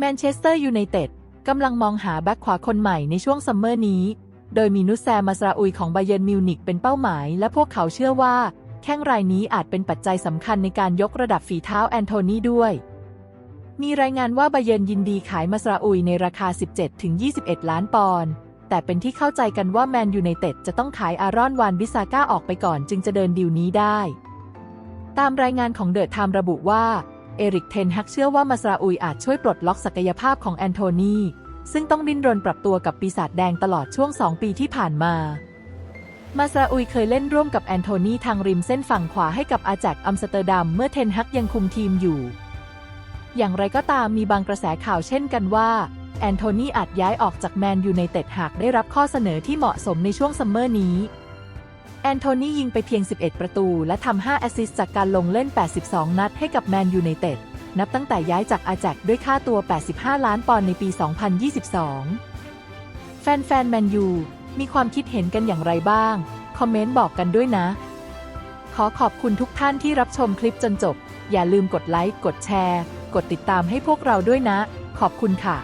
แมนเชสเตอร์ยูไนเต็ดกำลังมองหาแบ็คขวาคนใหม่ในช่วงซัมเมอร์นี้ โดยมีนุสแซมาสราอุยของไบเยนมิวนิกเป็นเป้าหมาย และพวกเขาเชื่อว่า แข้งรายนี้อาจเป็นปัจจัยสำคัญในการยกระดับฝีเท้าแอนโทนีด้วย มีรายงานว่าไบเยนยินดีขายมาสราอุยในราคา 17-21 ล้านปอนด์แต่เป็นที่เข้าใจกันว่าแมนยูไนเต็ดจะต้องขายอารอนวานบิซาก้าออกไปก่อนจึงจะเดินดีลนี้ได้ ตามรายงานของเดอะไทม์ระบุว่า เอริกเทนฮักเชื่อว่ามาสราอุยอาจช่วยปลดล็อกศักยภาพของแอนโทนีซึ่งต้องดิ้นรนปรับตัวกับปีศาจแดงตลอดช่วง 2 ปีที่ผ่านมา มาซาอุยเคยเล่นร่วมกับแอนโทนีทางริมเส้นฝั่งขวาให้กับอาแจกอัมสเตอร์ดัมเมื่อเทนฮักยังคุมทีมอยู่ อย่างไรก็ตามมีบางกระแสข่าวเช่นกันว่า แอนโทนีอาจย้ายออกจากแมนยูไนเต็ดหากได้รับข้อเสนอที่เหมาะสมในช่วงซัมเมอร์นี้ แอนโทนียิงไปเพียง 11 ประตู และทำ5แอสซิสต์จากการลงเล่น 82 นัดให้กับแมนยูไนเต็ด นับตั้งแต่ย้ายจากอาแจกด้วยค่าตัว 85 ล้านปอนด์ในปี 2022 แฟนๆแมนยู มีความคิดเห็นกันอย่างไรบ้าง คอมเมนต์บอกกันด้วยนะ ขอขอบคุณทุกท่านที่รับชมคลิปจนจบ อย่าลืมกดไลค์ กดแชร์ กดติดตามให้พวกเราด้วยนะ ขอบคุณค่ะ